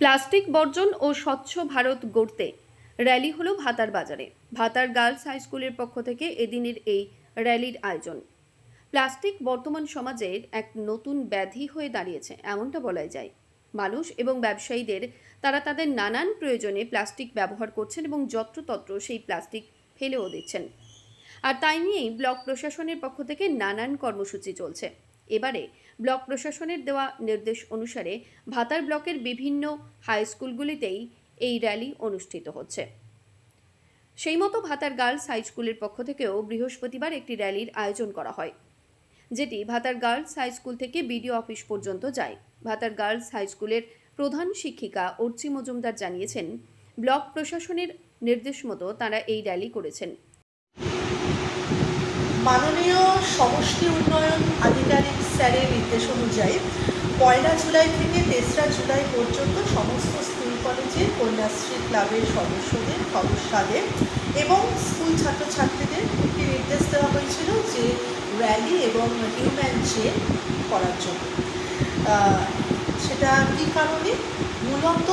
Plastic বর্জন ও স্বচ্ছ ভারত গড়তে র্যালি হলো ভাতার বাজারে। ভাতার গার্লস হাই স্কুলের পক্ষ থেকে এদিনের এই র্যালির আয়োজন। প্লাস্টিক বর্তমান সমাজের এক নতুন ব্যাধি হয়ে দাঁড়িয়েছে, এমনটা বলাই যায়। মানুষ এবং ব্যবসায়ীদের, তারা তাদের নানান প্রয়োজনে প্লাস্টিক ব্যবহার করছেন এবং যত্রতত্র সেই প্লাস্টিক ফেলেও দিচ্ছেন। আর তাই নিয়েই ব্লক প্রশাসনের পক্ষ থেকে নানান কর্মসূচি চলছে। এবারে ব্লক প্রশাসনের দেওয়া নির্দেশ অনুসারে ভাতার ব্লকের বিভিন্ন হাই স্কুলগুলিতেই এই র্যালি অনুষ্ঠিত হচ্ছে। সেই মতো ভাতার গার্লস হাই স্কুলের পক্ষ থেকেও বৃহস্পতিবার একটি র্যালির আয়োজন করা হয়, যেটি ভাতার গার্লস হাই স্কুল থেকে বিডিও অফিস পর্যন্ত যায়। ভাতার গার্লস হাই স্কুলের প্রধান শিক্ষিকা অর্চি মজুমদার জানিয়েছেন, ব্লক প্রশাসনের নির্দেশ মতো তারা এই র্যালি করেছেন। মাননীয় সমষ্টি উন্নয়ন আধিকারিক স্যারের নির্দেশ অনুযায়ী পয়লা জুলাই থেকে তেসরা জুলাই পর্যন্ত সমস্ত স্কুল কলেজে কন্যাশ্রী ক্লাবের সদস্যদের সদস্যদের এবং স্কুল ছাত্রছাত্রীদের একটি নির্দেশ দেওয়া হয়েছিল যে র্যালি এবং হিউম্যান চেন করার জন্য। সেটা কী কারণে? মূলত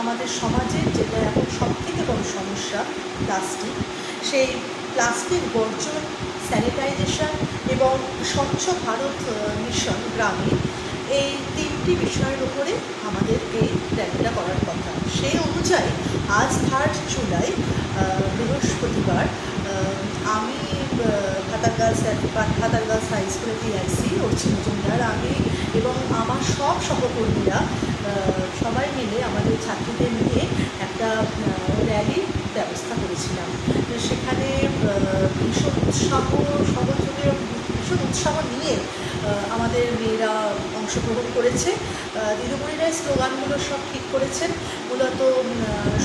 আমাদের সমাজের যেটা এখন সবথেকে বড় সমস্যা, প্লাস্টিক, সেই প্লাস্টিক বর্জন স্যানিটাইজেশন এবং স্বচ্ছ ভারত মিশন গ্রামে এই তিনটি বিষয়ের উপরে আমাদের এই র্যালিটা করার কথা। সেই অনুযায়ী আজ থার্ড জুলাই বৃহস্পতিবার আমি ভাতার গার্লস হাই স্কুলের টিআইসি অর্চি মজুমদার, আমি এবং আমার সব সহকর্মীরা সবাই মিলে আমাদের ছাত্রীদের নিয়ে একটা র্যালি ব্যবস্থা করেছিলাম। সেখানে ভীষণ উৎসাহ সহযোগে ভীষণ উৎসাহ নিয়ে আমাদের মেয়েরা অংশগ্রহণ করেছে দিদিমণিরাই স্লোগানগুলো সব ঠিক করেছেন মূলত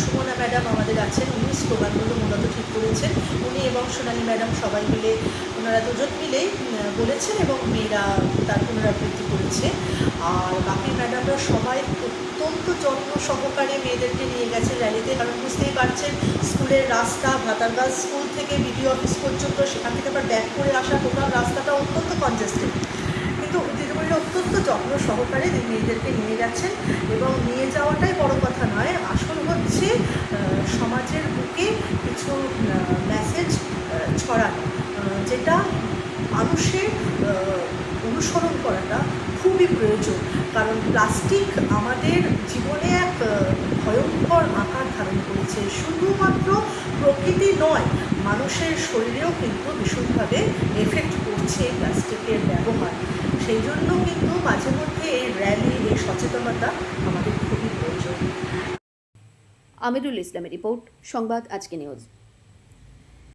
সুমনা ম্যাডাম আমাদের আছেন উনি স্লোগানগুলো মূলত ঠিক করেছেন উনি এবং সোনালী ম্যাডাম সবাই মিলে ওনারা দুজন মিলেই বলেছেন এবং মেয়েরা তার পুনরাবৃত্তি করেছে। আর বাকি ম্যাডামরা সবাই অত্যন্ত যত্ন সহকারে মেয়েদেরকে নিয়ে গেছে র্যালিতে, কারণ বুঝতেই পারছেন, স্কুলের রাস্তা, ভাতারগাঁ স্কুল থেকে বিডিও অফিস পর্যন্ত, সেখান থেকে আবার ব্যাক করে আসা টোটাল রাস্তাটা অত্যন্ত কনজেস্টেড কিন্তু দিদিমণিরা অত্যন্ত যত্ন সহকারে মেয়েদেরকে নিয়ে গেছেন এবং নিয়ে যাওয়াটাই বড় কথা নয়, আসল হচ্ছে আহ, সমাজের বুকে কিছু মেসেজ ছড়ানো যেটা মানুষের অনুসরণ করাটা খুবই প্রয়োজন। কারণ প্লাস্টিক আমাদের জীবনে এক ভয়ঙ্কর আকার ধারণ করেছে। শুধুমাত্র প্রকৃতি নয়, মানুষের শরীরেও কিন্তু ভীষণভাবে এফেক্ট করছে প্লাস্টিকের ব্যবহার। সেই জন্য কিন্তু মাঝে মধ্যে এই র্যালি এই সচেতনতা আমাদের খুবই প্রয়োজন। আমিরুল ইসলামের রিপোর্ট, সংবাদ আজকে নিউজ